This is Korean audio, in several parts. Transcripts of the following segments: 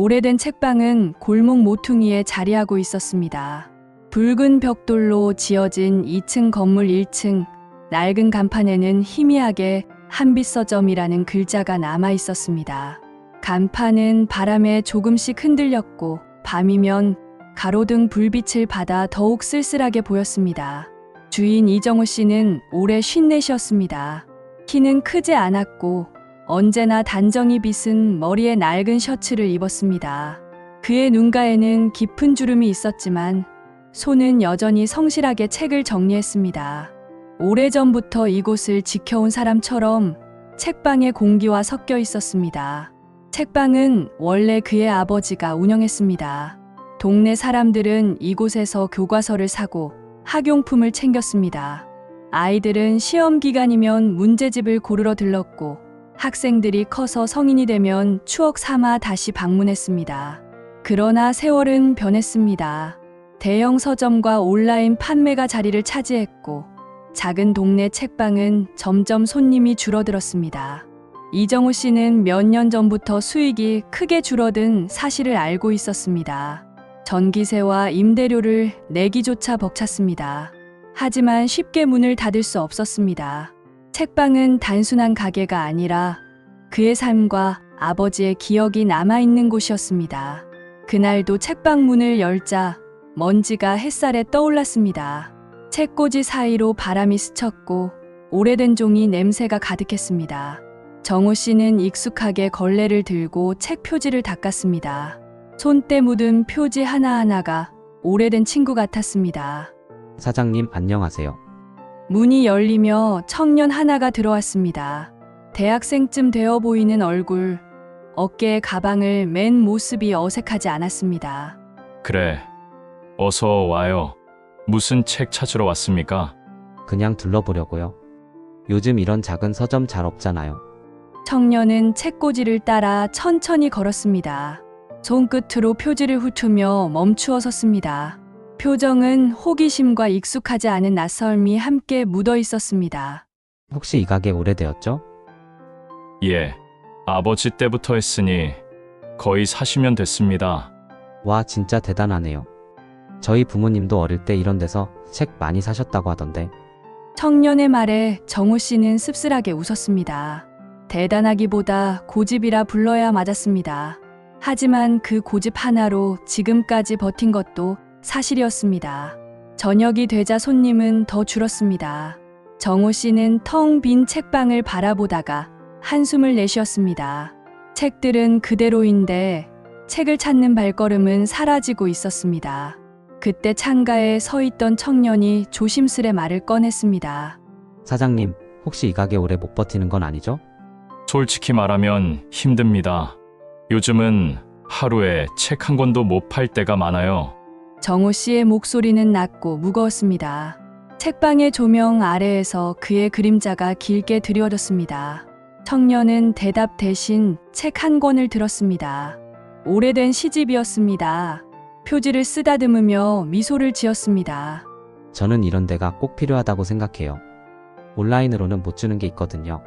오래된 책방은 골목 모퉁이에 자리하고 있었습니다. 붉은 벽돌로 지어진 2층 건물 1층, 낡은 간판에는 희미하게 한빛서점이라는 글자가 남아 있었습니다. 간판은 바람에 조금씩 흔들렸고 밤이면 가로등 불빛을 받아 더욱 쓸쓸하게 보였습니다. 주인 이정우 씨는 올해 54이었습니다. 키는 크지 않았고 언제나 단정히 빗은 머리에 낡은 셔츠를 입었습니다. 그의 눈가에는 깊은 주름이 있었지만 손은 여전히 성실하게 책을 정리했습니다. 오래전부터 이곳을 지켜온 사람처럼 책방의 공기와 섞여 있었습니다. 책방은 원래 그의 아버지가 운영했습니다. 동네 사람들은 이곳에서 교과서를 사고 학용품을 챙겼습니다. 아이들은 시험 기간이면 문제집을 고르러 들렀고 학생들이 커서 성인이 되면 추억 삼아 다시 방문했습니다. 그러나 세월은 변했습니다. 대형 서점과 온라인 판매가 자리를 차지했고 작은 동네 책방은 점점 손님이 줄어들었습니다. 이정우 씨는 몇 년 전부터 수익이 크게 줄어든 사실을 알고 있었습니다. 전기세와 임대료를 내기조차 벅찼습니다. 하지만 쉽게 문을 닫을 수 없었습니다. 책방은 단순한 가게가 아니라 그의 삶과 아버지의 기억이 남아있는 곳이었습니다. 그날도 책방 문을 열자 먼지가 햇살에 떠올랐습니다. 책꽂이 사이로 바람이 스쳤고 오래된 종이 냄새가 가득했습니다. 정우 씨는 익숙하게 걸레를 들고 책 표지를 닦았습니다. 손때 묻은 표지 하나하나가 오래된 친구 같았습니다. 사장님 안녕하세요. 문이 열리며 청년 하나가 들어왔습니다. 대학생쯤 되어 보이는 얼굴, 어깨에 가방을 맨 모습이 어색하지 않았습니다. 그래. 어서 와요. 무슨 책 찾으러 왔습니까? 그냥 둘러보려고요. 요즘 이런 작은 서점 잘 없잖아요. 청년은 책꽂이를 따라 천천히 걸었습니다. 손끝으로 표지를 훑으며 멈추어 섰습니다. 표정은 호기심과 익숙하지 않은 낯설미 함께 묻어 있었습니다. 혹시 이 가게 오래되었죠? 예. 아버지 때부터 했으니 거의 40년 됐습니다. 와 진짜 대단하네요. 저희 부모님도 어릴 때 이런 데서 책 많이 사셨다고 하던데 청년의 말에 정우 씨는 씁쓸하게 웃었습니다. 대단하기보다 고집이라 불러야 맞았습니다. 하지만 그 고집 하나로 지금까지 버틴 것도 사실이었습니다. 저녁이 되자 손님은 더 줄었습니다. 정우 씨는 텅 빈 책방을 바라보다가 한숨을 내쉬었습니다. 책들은 그대로인데 책을 찾는 발걸음은 사라지고 있었습니다. 그때 창가에 서 있던 청년이 조심스레 말을 꺼냈습니다. 사장님 혹시 이 가게 오래 못 버티는 건 아니죠? 솔직히 말하면 힘듭니다. 요즘은 하루에 책 한 권도 못 팔 때가 많아요. 정우 씨의 목소리는 낮고 무거웠습니다. 책방의 조명 아래에서 그의 그림자가 길게 드리워졌습니다. 청년은 대답 대신 책 한 권을 들었습니다. 오래된 시집이었습니다. 표지를 쓰다듬으며 미소를 지었습니다. 저는 이런 데가 꼭 필요하다고 생각해요. 온라인으로는 못 주는 게 있거든요.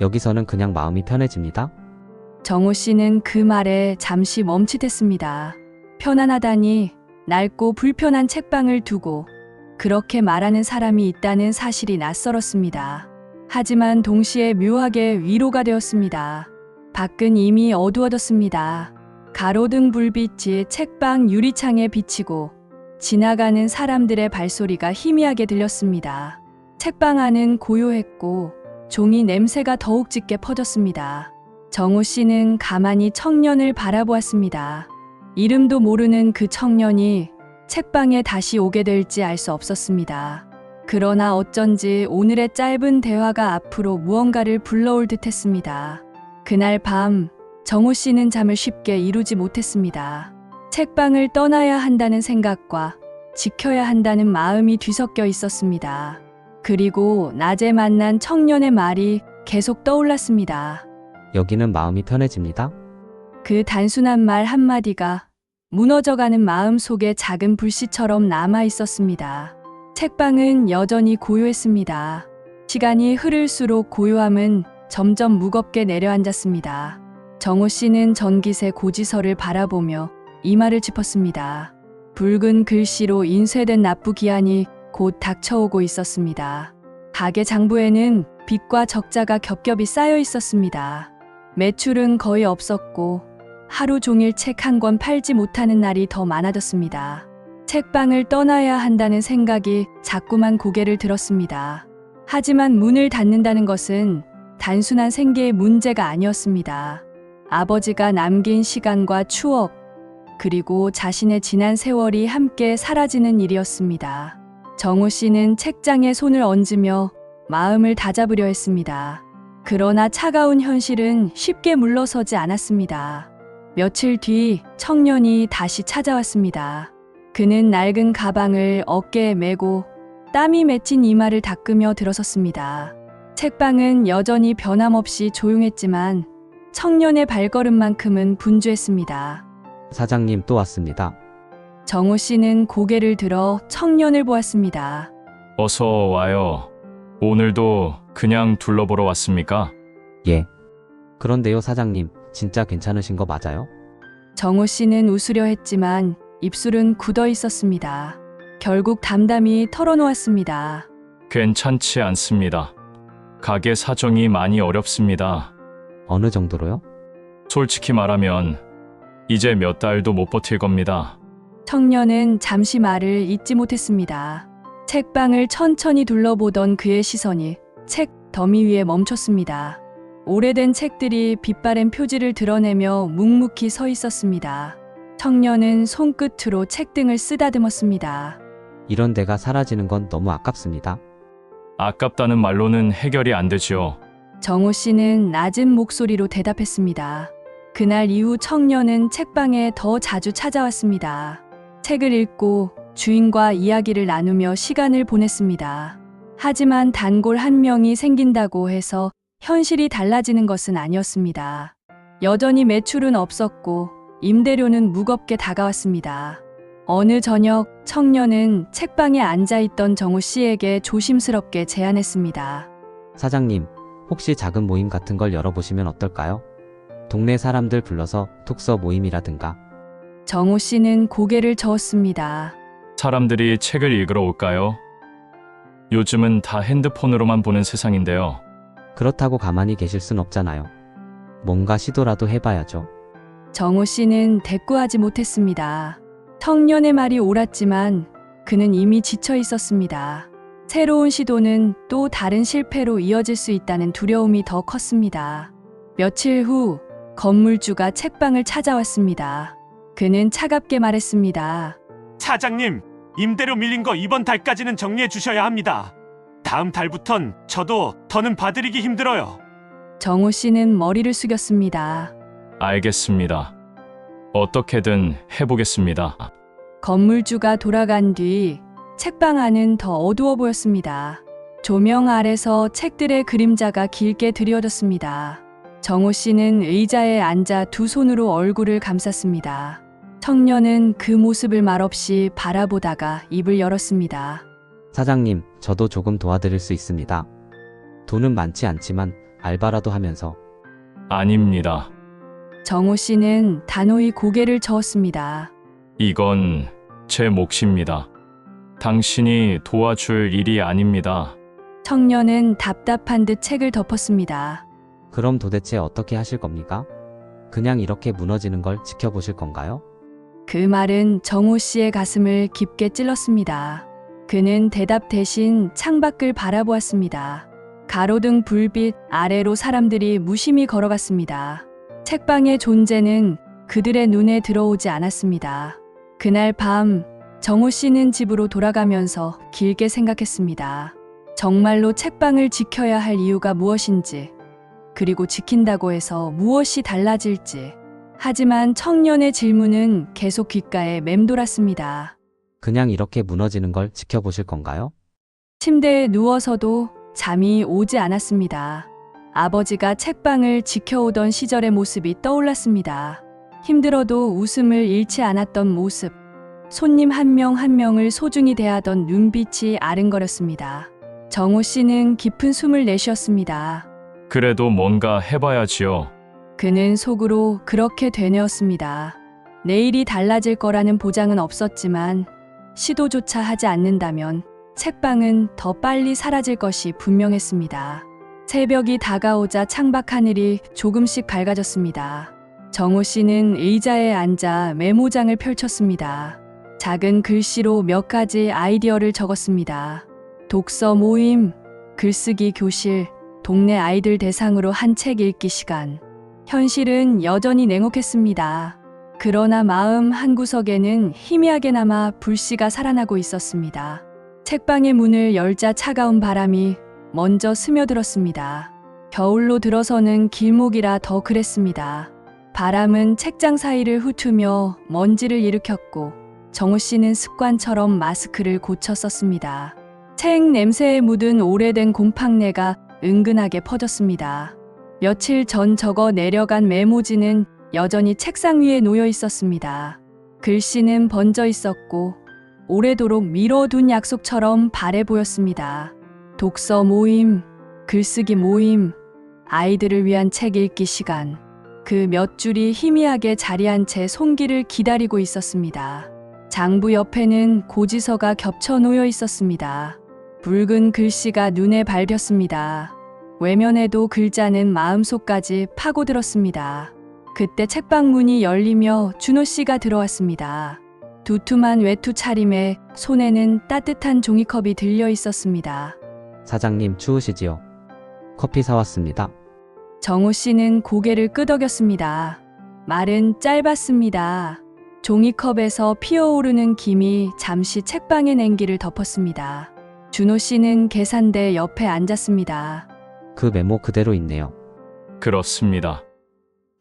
여기서는 그냥 마음이 편해집니다. 정우 씨는 그 말에 잠시 멈칫했습니다. 편안하다니 낡고 불편한 책방을 두고 그렇게 말하는 사람이 있다는 사실이 낯설었습니다. 하지만 동시에 묘하게 위로가 되었습니다. 밖은 이미 어두워졌습니다. 가로등 불빛이 책방 유리창에 비치고 지나가는 사람들의 발소리가 희미하게 들렸습니다. 책방 안은 고요했고 종이 냄새가 더욱 짙게 퍼졌습니다. 정우 씨는 가만히 청년을 바라보았습니다. 이름도 모르는 그 청년이 책방에 다시 오게 될지 알 수 없었습니다. 그러나 어쩐지 오늘의 짧은 대화가 앞으로 무언가를 불러올 듯 했습니다. 그날 밤, 정우 씨는 잠을 쉽게 이루지 못했습니다. 책방을 떠나야 한다는 생각과 지켜야 한다는 마음이 뒤섞여 있었습니다. 그리고 낮에 만난 청년의 말이 계속 떠올랐습니다. 여기는 마음이 편해집니다. 그 단순한 말 한마디가 무너져가는 마음 속에 작은 불씨처럼 남아 있었습니다. 책방은 여전히 고요했습니다. 시간이 흐를수록 고요함은 점점 무겁게 내려앉았습니다. 정호 씨는 전기세 고지서를 바라보며 이마를 짚었습니다. 붉은 글씨로 인쇄된 납부 기한이 곧 닥쳐오고 있었습니다. 가게 장부에는 빚과 적자가 겹겹이 쌓여 있었습니다. 매출은 거의 없었고 하루 종일 책 한 권 팔지 못하는 날이 더 많아졌습니다. 책방을 떠나야 한다는 생각이 자꾸만 고개를 들었습니다. 하지만 문을 닫는다는 것은 단순한 생계의 문제가 아니었습니다. 아버지가 남긴 시간과 추억, 그리고 자신의 지난 세월이 함께 사라지는 일이었습니다. 정우 씨는 책장에 손을 얹으며 마음을 다잡으려 했습니다. 그러나 차가운 현실은 쉽게 물러서지 않았습니다. 며칠 뒤 청년이 다시 찾아왔습니다. 그는 낡은 가방을 어깨에 메고 땀이 맺힌 이마를 닦으며 들어섰습니다. 책방은 여전히 변함없이 조용했지만 청년의 발걸음만큼은 분주했습니다. 사장님 또 왔습니다. 정우 씨는 고개를 들어 청년을 보았습니다. 어서 와요. 오늘도 그냥 둘러보러 왔습니까? 예. 그런데요, 사장님. 진짜 괜찮으신 거 맞아요? 정우 씨는 웃으려 했지만 입술은 굳어 있었습니다. 결국 담담히 털어놓았습니다. 괜찮지 않습니다. 가게 사정이 많이 어렵습니다. 어느 정도로요? 솔직히 말하면 이제 몇 달도 못 버틸 겁니다. 청년은 잠시 말을 잇지 못했습니다. 책방을 천천히 둘러보던 그의 시선이 책 더미 위에 멈췄습니다. 오래된 책들이 빛바랜 표지를 드러내며 묵묵히 서 있었습니다. 청년은 손끝으로 책등을 쓰다듬었습니다. 이런 데가 사라지는 건 너무 아깝습니다. 아깝다는 말로는 해결이 안 되지요. 정우 씨는 낮은 목소리로 대답했습니다. 그날 이후 청년은 책방에 더 자주 찾아왔습니다. 책을 읽고 주인과 이야기를 나누며 시간을 보냈습니다. 하지만 단골 한 명이 생긴다고 해서 현실이 달라지는 것은 아니었습니다. 여전히 매출은 없었고 임대료는 무겁게 다가왔습니다. 어느 저녁 청년은 책방에 앉아있던 정우 씨에게 조심스럽게 제안했습니다. 사장님, 혹시 작은 모임 같은 걸 열어보시면 어떨까요? 동네 사람들 불러서 독서 모임이라든가. 정호 씨는 고개를 저었습니다. 사람들이 책을 읽으러 올까요? 요즘은 다 핸드폰으로만 보는 세상인데요. 그렇다고 가만히 계실 순 없잖아요. 뭔가 시도라도 해봐야죠. 정호 씨는 대꾸하지 못했습니다. 청년의 말이 옳았지만 그는 이미 지쳐 있었습니다. 새로운 시도는 또 다른 실패로 이어질 수 있다는 두려움이 더 컸습니다. 며칠 후 건물주가 책방을 찾아왔습니다. 그는 차갑게 말했습니다. 사장님, 임대료 밀린 거 이번 달까지는 정리해 주셔야 합니다. 다음 달부턴 저도 더는 봐드리기 힘들어요. 정호 씨는 머리를 숙였습니다. 알겠습니다. 어떻게든 해보겠습니다. 건물주가 돌아간 뒤 책방 안은 더 어두워 보였습니다. 조명 아래서 책들의 그림자가 길게 드리워졌습니다. 정호 씨는 의자에 앉아 두 손으로 얼굴을 감쌌습니다. 청년은 그 모습을 말없이 바라보다가 입을 열었습니다. 사장님, 저도 조금 도와드릴 수 있습니다. 돈은 많지 않지만 알바라도 하면서 아닙니다. 정호 씨는 단호히 고개를 저었습니다. 이건 제 몫입니다. 당신이 도와줄 일이 아닙니다. 청년은 답답한 듯 책을 덮었습니다. 그럼 도대체 어떻게 하실 겁니까? 그냥 이렇게 무너지는 걸 지켜보실 건가요? 그 말은 정호 씨의 가슴을 깊게 찔렀습니다. 그는 대답 대신 창밖을 바라보았습니다. 가로등 불빛 아래로 사람들이 무심히 걸어갔습니다. 책방의 존재는 그들의 눈에 들어오지 않았습니다. 그날 밤 정호 씨는 집으로 돌아가면서 길게 생각했습니다. 정말로 책방을 지켜야 할 이유가 무엇인지, 그리고 지킨다고 해서 무엇이 달라질지. 하지만 청년의 질문은 계속 귓가에 맴돌았습니다. 그냥 이렇게 무너지는 걸 지켜보실 건가요? 침대에 누워서도 잠이 오지 않았습니다. 아버지가 책방을 지켜오던 시절의 모습이 떠올랐습니다. 힘들어도 웃음을 잃지 않았던 모습. 손님 한 명 한 명을 소중히 대하던 눈빛이 아른거렸습니다. 정호 씨는 깊은 숨을 내쉬었습니다. 그래도 뭔가 해봐야지요. 그는 속으로 그렇게 되뇌었습니다. 내일이 달라질 거라는 보장은 없었지만 시도조차 하지 않는다면 책방은 더 빨리 사라질 것이 분명했습니다. 새벽이 다가오자 창밖 하늘이 조금씩 밝아졌습니다. 정호 씨는 의자에 앉아 메모장을 펼쳤습니다. 작은 글씨로 몇 가지 아이디어를 적었습니다. 독서 모임, 글쓰기 교실, 동네 아이들 대상으로 한 책 읽기 시간. 현실은 여전히 냉혹했습니다. 그러나 마음 한구석에는 희미하게나마 불씨가 살아나고 있었습니다. 책방의 문을 열자 차가운 바람이 먼저 스며들었습니다. 겨울로 들어서는 길목이라 더 그랬습니다. 바람은 책장 사이를 훑으며 먼지를 일으켰고 정우 씨는 습관처럼 마스크를 고쳐 썼습니다. 책 냄새에 묻은 오래된 곰팡내가 은근하게 퍼졌습니다. 며칠 전 적어 내려간 메모지는 여전히 책상 위에 놓여 있었습니다. 글씨는 번져 있었고 오래도록 미뤄둔 약속처럼 바래 보였습니다. 독서 모임, 글쓰기 모임, 아이들을 위한 책 읽기 시간. 그 몇 줄이 희미하게 자리한 채 손길을 기다리고 있었습니다. 장부 옆에는 고지서가 겹쳐 놓여 있었습니다. 붉은 글씨가 눈에 밟혔습니다. 외면에도 글자는 마음속까지 파고들었습니다. 그때 책방 문이 열리며 준호 씨가 들어왔습니다. 두툼한 외투 차림에 손에는 따뜻한 종이컵이 들려 있었습니다. 사장님 추우시지요? 커피 사왔습니다. 정호 씨는 고개를 끄덕였습니다. 말은 짧았습니다. 종이컵에서 피어오르는 김이 잠시 책방의 냉기를 덮었습니다. 준호 씨는 계산대 옆에 앉았습니다. 그 메모 그대로 있네요. 그렇습니다.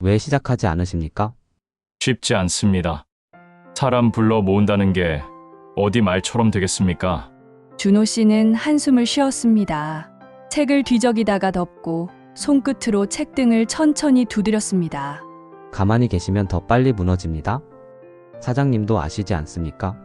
왜 시작하지 않으십니까? 쉽지 않습니다. 사람 불러 모은다는 게 어디 말처럼 되겠습니까? 준호 씨는 한숨을 쉬었습니다. 책을 뒤적이다가 덮고 손끝으로 책등을 천천히 두드렸습니다. 가만히 계시면 더 빨리 무너집니다. 사장님도 아시지 않습니까?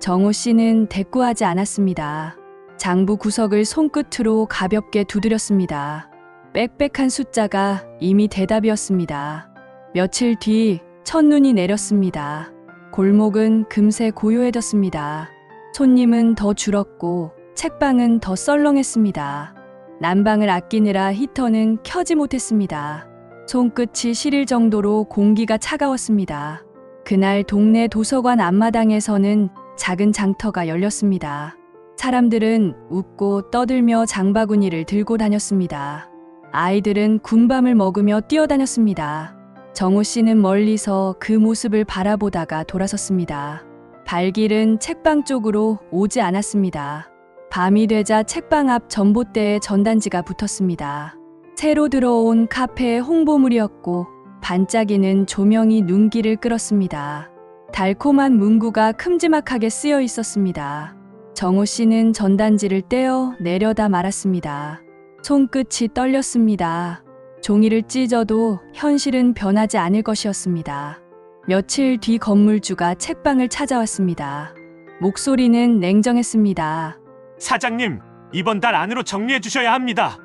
정호 씨는 대꾸하지 않았습니다. 장부 구석을 손끝으로 가볍게 두드렸습니다. 빽빽한 숫자가 이미 대답이었습니다. 며칠 뒤 첫눈이 내렸습니다. 골목은 금세 고요해졌습니다. 손님은 더 줄었고 책방은 더 썰렁했습니다. 난방을 아끼느라 히터는 켜지 못했습니다. 손끝이 시릴 정도로 공기가 차가웠습니다. 그날 동네 도서관 앞마당에서는 작은 장터가 열렸습니다. 사람들은 웃고 떠들며 장바구니를 들고 다녔습니다. 아이들은 군밤을 먹으며 뛰어다녔습니다. 정호 씨는 멀리서 그 모습을 바라보다가 돌아섰습니다. 발길은 책방 쪽으로 오지 않았습니다. 밤이 되자 책방 앞 전봇대에 전단지가 붙었습니다. 새로 들어온 카페의 홍보물이었고 반짝이는 조명이 눈길을 끌었습니다. 달콤한 문구가 큼지막하게 쓰여 있었습니다. 정호 씨는 전단지를 떼어 내려다 말았습니다. 손끝이 떨렸습니다. 종이를 찢어도 현실은 변하지 않을 것이었습니다. 며칠 뒤 건물주가 책방을 찾아왔습니다. 목소리는 냉정했습니다. 사장님, 이번 달 안으로 정리해 주셔야 합니다.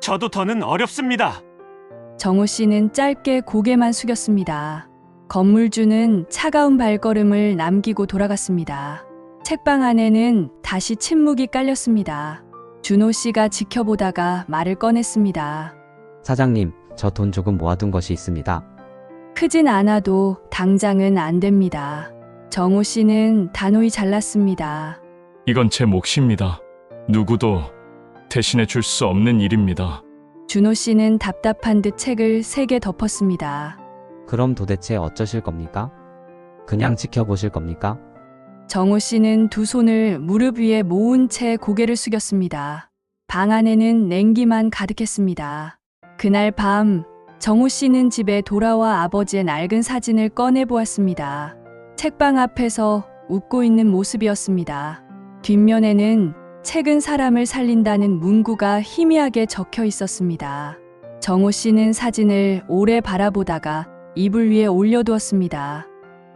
저도 더는 어렵습니다. 정호 씨는 짧게 고개만 숙였습니다. 건물주는 차가운 발걸음을 남기고 돌아갔습니다. 책방 안에는 다시 침묵이 깔렸습니다. 준호 씨가 지켜보다가 말을 꺼냈습니다. 사장님, 저 돈 조금 모아둔 것이 있습니다. 크진 않아도 당장은 안 됩니다. 정호 씨는 단호히 잘랐습니다. 이건 제 몫입니다. 누구도 대신해 줄 수 없는 일입니다. 준호 씨는 답답한 듯 책을 세개 덮었습니다. 그럼 도대체 어쩌실 겁니까? 그냥 지켜보실 겁니까? 정호 씨는 두 손을 무릎 위에 모은 채 고개를 숙였습니다. 방 안에는 냉기만 가득했습니다. 그날 밤, 정호 씨는 집에 돌아와 아버지의 낡은 사진을 꺼내 보았습니다. 책방 앞에서 웃고 있는 모습이었습니다. 뒷면에는 책은 사람을 살린다는 문구가 희미하게 적혀 있었습니다. 정호 씨는 사진을 오래 바라보다가 이불 위에 올려두었습니다.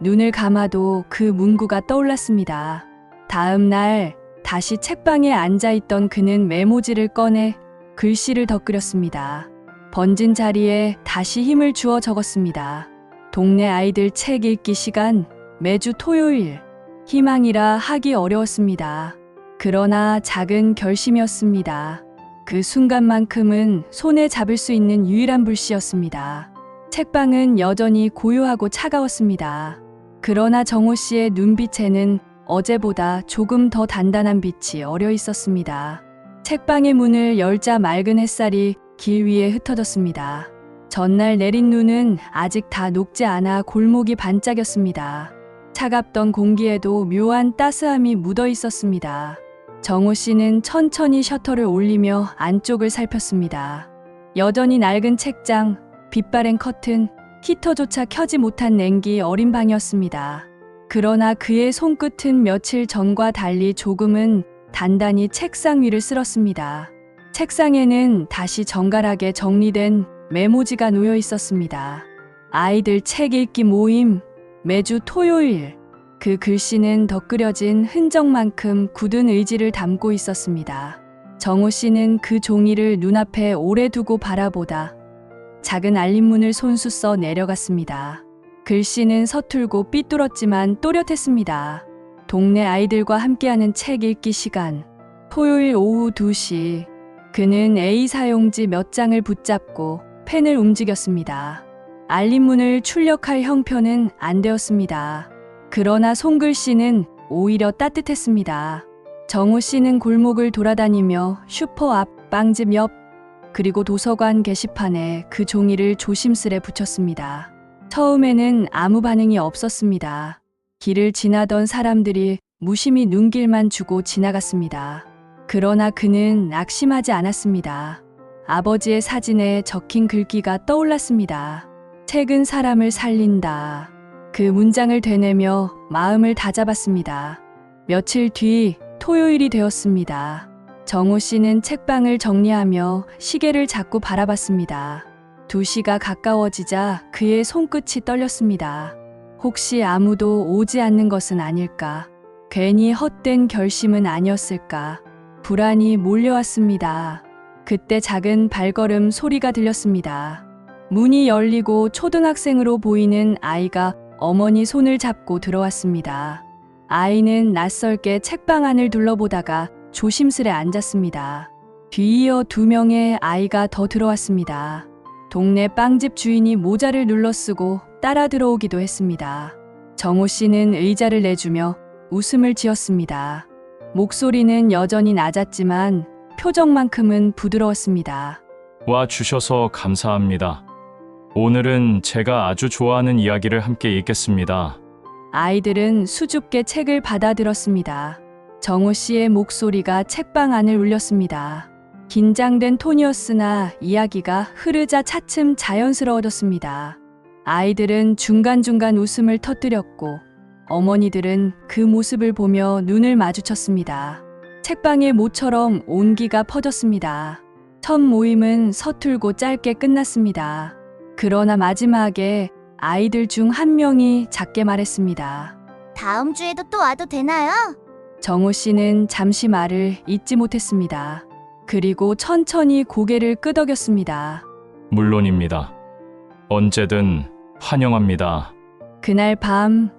눈을 감아도 그 문구가 떠올랐습니다. 다음 날 다시 책방에 앉아 있던 그는 메모지를 꺼내 글씨를 덧그렸습니다. 번진 자리에 다시 힘을 주어 적었습니다. 동네 아이들 책 읽기 시간 매주 토요일. 희망이라 하기 어려웠습니다. 그러나 작은 결심이었습니다. 그 순간만큼은 손에 잡을 수 있는 유일한 불씨였습니다. 책방은 여전히 고요하고 차가웠습니다. 그러나 정호 씨의 눈빛에는 어제보다 조금 더 단단한 빛이 어려 있었습니다. 책방의 문을 열자 맑은 햇살이 길 위에 흩어졌습니다. 전날 내린 눈은 아직 다 녹지 않아 골목이 반짝였습니다. 차갑던 공기에도 묘한 따스함이 묻어 있었습니다. 정호 씨는 천천히 셔터를 올리며 안쪽을 살폈습니다. 여전히 낡은 책장, 빛바랜 커튼, 히터조차 켜지 못한 냉기 어린 방이었습니다. 그러나 그의 손끝은 며칠 전과 달리 조금은 단단히 책상 위를 쓸었습니다. 책상에는 다시 정갈하게 정리된 메모지가 놓여 있었습니다. 아이들 책 읽기 모임, 매주 토요일. 그 글씨는 덧그려진 흔적만큼 굳은 의지를 담고 있었습니다. 정호 씨는 그 종이를 눈앞에 오래 두고 바라보다 작은 알림문을 손수 써 내려갔습니다. 글씨는 서툴고 삐뚤었지만 또렷했습니다. 동네 아이들과 함께하는 책 읽기 시간. 토요일 오후 2시. 그는 A 사용지 몇 장을 붙잡고 펜을 움직였습니다. 알림문을 출력할 형편은 안 되었습니다. 그러나 손글씨는 오히려 따뜻했습니다. 정우 씨는 골목을 돌아다니며 슈퍼 앞, 빵집 옆, 그리고 도서관 게시판에 그 종이를 조심스레 붙였습니다. 처음에는 아무 반응이 없었습니다. 길을 지나던 사람들이 무심히 눈길만 주고 지나갔습니다. 그러나 그는 낙심하지 않았습니다. 아버지의 사진에 적힌 글귀가 떠올랐습니다. 책은 사람을 살린다. 그 문장을 되뇌며 마음을 다잡았습니다. 며칠 뒤 토요일이 되었습니다. 정호 씨는 책방을 정리하며 시계를 자꾸 바라봤습니다. 두 시가 가까워지자 그의 손끝이 떨렸습니다. 혹시 아무도 오지 않는 것은 아닐까? 괜히 헛된 결심은 아니었을까? 불안이 몰려왔습니다. 그때 작은 발걸음 소리가 들렸습니다. 문이 열리고 초등학생으로 보이는 아이가 어머니 손을 잡고 들어왔습니다. 아이는 낯설게 책방 안을 둘러보다가 조심스레 앉았습니다. 뒤이어 두 명의 아이가 더 들어왔습니다. 동네 빵집 주인이 모자를 눌러 쓰고 따라 들어오기도 했습니다. 정호 씨는 의자를 내주며 웃음을 지었습니다. 목소리는 여전히 낮았지만 표정만큼은 부드러웠습니다. 와 주셔서 감사합니다. 오늘은 제가 아주 좋아하는 이야기를 함께 읽겠습니다. 아이들은 수줍게 책을 받아들었습니다. 정호 씨의 목소리가 책방 안을 울렸습니다. 긴장된 톤이었으나 이야기가 흐르자 차츰 자연스러워졌습니다. 아이들은 중간중간 웃음을 터뜨렸고 어머니들은 그 모습을 보며 눈을 마주쳤습니다. 책방의 모처럼 온기가 퍼졌습니다. 첫 모임은 서툴고 짧게 끝났습니다. 그러나 마지막에 아이들 중 한 명이 작게 말했습니다. 다음 주에도 또 와도 되나요? 정호 씨는 잠시 말을 잇지 못했습니다. 그리고 천천히 고개를 끄덕였습니다. 물론입니다. 언제든 환영합니다. 그날 밤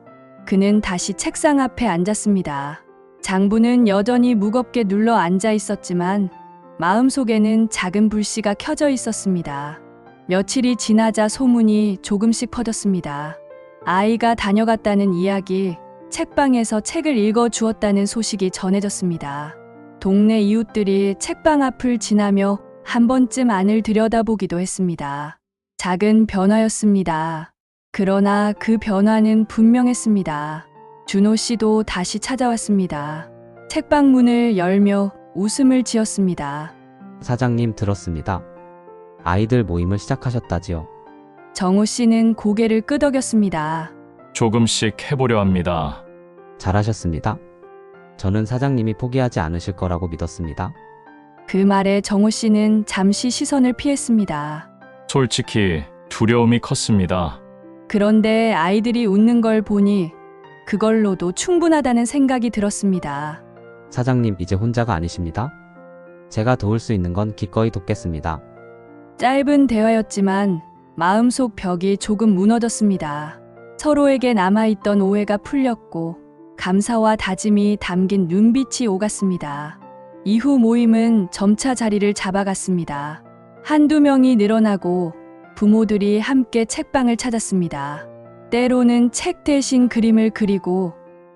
그는 다시 책상 앞에 앉았습니다. 장부는 여전히 무겁게 눌러 앉아 있었지만 마음속에는 작은 불씨가 켜져 있었습니다. 며칠이 지나자 소문이 조금씩 퍼졌습니다. 아이가 다녀갔다는 이야기, 책방에서 책을 읽어 주었다는 소식이 전해졌습니다. 동네 이웃들이 책방 앞을 지나며 한 번쯤 안을 들여다보기도 했습니다. 작은 변화였습니다. 그러나 그 변화는 분명했습니다. 준호 씨도 다시 찾아왔습니다. 책방 문을 열며 웃음을 지었습니다. 사장님 들었습니다. 아이들 모임을 시작하셨다지요. 정호 씨는 고개를 끄덕였습니다. 조금씩 해보려 합니다. 잘하셨습니다. 저는 사장님이 포기하지 않으실 거라고 믿었습니다. 그 말에 정호 씨는 잠시 시선을 피했습니다. 솔직히 두려움이 컸습니다. 그런데 아이들이 웃는 걸 보니 그걸로도 충분하다는 생각이 들었습니다. 사장님 이제 혼자가 아니십니다. 제가 도울 수 있는 건 기꺼이 돕겠습니다. 짧은 대화였지만 마음속 벽이 조금 무너졌습니다. 서로에게 남아있던 오해가 풀렸고 감사와 다짐이 담긴 눈빛이 오갔습니다. 이후 모임은 점차 자리를 잡아갔습니다. 한두 명이 늘어나고 부모들이 함께 책방을 찾았습니다. 때로는 책 대신 그림을 그리고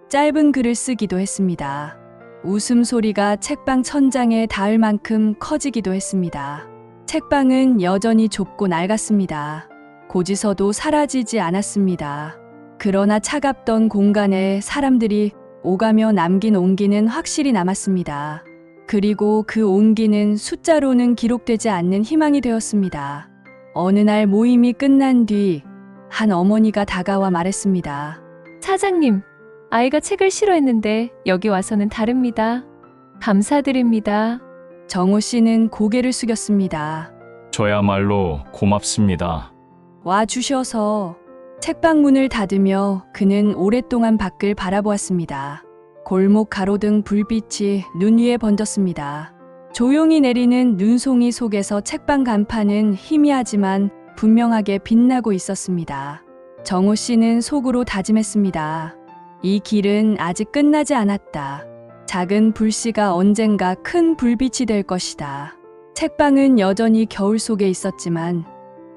짧은 글을 쓰기도 했습니다. 웃음소리가 책방 천장에 닿을 만큼 커지기도 했습니다. 책방은 여전히 좁고 낡았습니다. 고지서도 사라지지 않았습니다. 그러나 차갑던 공간에 사람들이 오가며 남긴 온기는 확실히 남았습니다. 그리고 그 온기는 숫자로는 기록되지 않는 희망이 되었습니다. 어느 날 모임이 끝난 뒤 한 어머니가 다가와 말했습니다. 사장님, 아이가 책을 싫어했는데 여기 와서는 다릅니다. 감사드립니다. 정호 씨는 고개를 숙였습니다. 저야말로 고맙습니다. 와 주셔서 책방 문을 닫으며 그는 오랫동안 밖을 바라보았습니다. 골목 가로등 불빛이 눈 위에 번졌습니다. 조용히 내리는 눈송이 속에서 책방 간판은 희미하지만 분명하게 빛나고 있었습니다. 정호 씨는 속으로 다짐했습니다. 이 길은 아직 끝나지 않았다. 작은 불씨가 언젠가 큰 불빛이 될 것이다. 책방은 여전히 겨울 속에 있었지만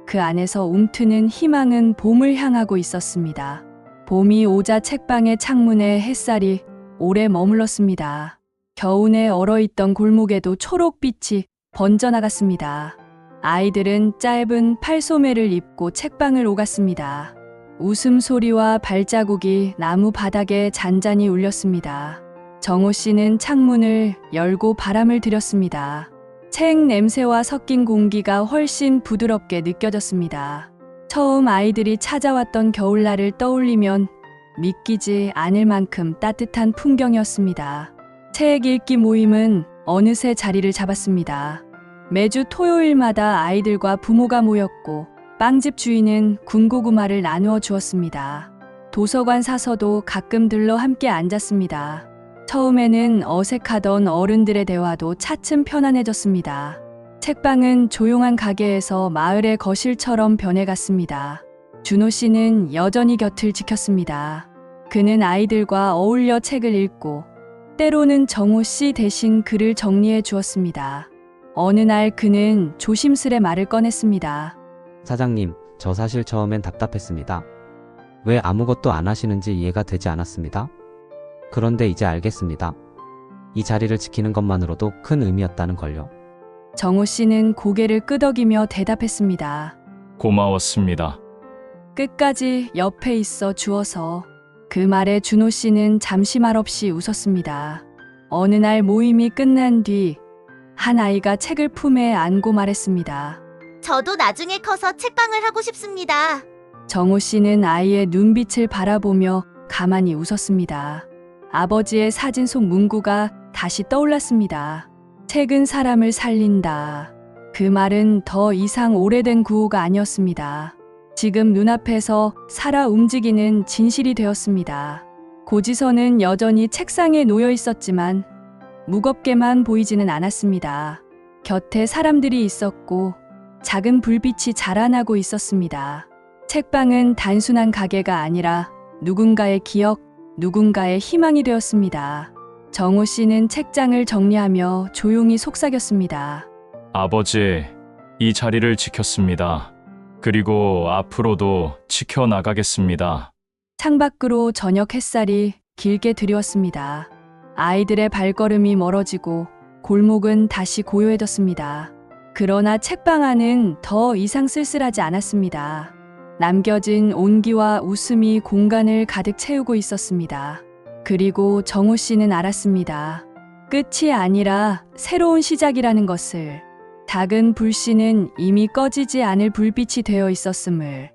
그 안에서 움트는 희망은 봄을 향하고 있었습니다. 봄이 오자 책방의 창문에 햇살이 오래 머물렀습니다. 겨우내 얼어있던 골목에도 초록빛이 번져나갔습니다. 아이들은 짧은 팔소매를 입고 책방을 오갔습니다. 웃음소리와 발자국이 나무 바닥에 잔잔히 울렸습니다. 정호 씨는 창문을 열고 바람을 들였습니다. 책 냄새와 섞인 공기가 훨씬 부드럽게 느껴졌습니다. 처음 아이들이 찾아왔던 겨울날을 떠올리면 믿기지 않을 만큼 따뜻한 풍경이었습니다. 책 읽기 모임은 어느새 자리를 잡았습니다. 매주 토요일마다 아이들과 부모가 모였고 빵집 주인은 군고구마를 나누어 주었습니다. 도서관 사서도 가끔 들러 함께 앉았습니다. 처음에는 어색하던 어른들의 대화도 차츰 편안해졌습니다. 책방은 조용한 가게에서 마을의 거실처럼 변해갔습니다. 준호 씨는 여전히 곁을 지켰습니다. 그는 아이들과 어울려 책을 읽고 때로는 정호 씨 대신 글을 정리해 주었습니다. 어느 날 그는 조심스레 말을 꺼냈습니다. 사장님, 저 사실 처음엔 답답했습니다. 왜 아무것도 안 하시는지 이해가 되지 않았습니다. 그런데 이제 알겠습니다. 이 자리를 지키는 것만으로도 큰 의미였다는 걸요. 정호 씨는 고개를 끄덕이며 대답했습니다. 고마웠습니다. 끝까지 옆에 있어 주어서 그 말에 준호 씨는 잠시 말없이 웃었습니다. 어느 날 모임이 끝난 뒤 한 아이가 책을 품에 안고 말했습니다. 저도 나중에 커서 책방을 하고 싶습니다. 정호 씨는 아이의 눈빛을 바라보며 가만히 웃었습니다. 아버지의 사진 속 문구가 다시 떠올랐습니다. 책은 사람을 살린다. 그 말은 더 이상 오래된 구호가 아니었습니다. 지금 눈앞에서 살아 움직이는 진실이 되었습니다. 고지서는 여전히 책상에 놓여 있었지만 무겁게만 보이지는 않았습니다. 곁에 사람들이 있었고 작은 불빛이 자라나고 있었습니다. 책방은 단순한 가게가 아니라 누군가의 기억, 누군가의 희망이 되었습니다. 정호 씨는 책장을 정리하며 조용히 속삭였습니다. 아버지, 이 자리를 지켰습니다. 그리고 앞으로도 지켜나가겠습니다. 창밖으로 저녁 햇살이 길게 들여왔습니다. 아이들의 발걸음이 멀어지고 골목은 다시 고요해졌습니다. 그러나 책방 안은 더 이상 쓸쓸하지 않았습니다. 남겨진 온기와 웃음이 공간을 가득 채우고 있었습니다. 그리고 정우 씨는 알았습니다. 끝이 아니라 새로운 시작이라는 것을. 작은 불씨는 이미 꺼지지 않을 불빛이 되어 있었음을.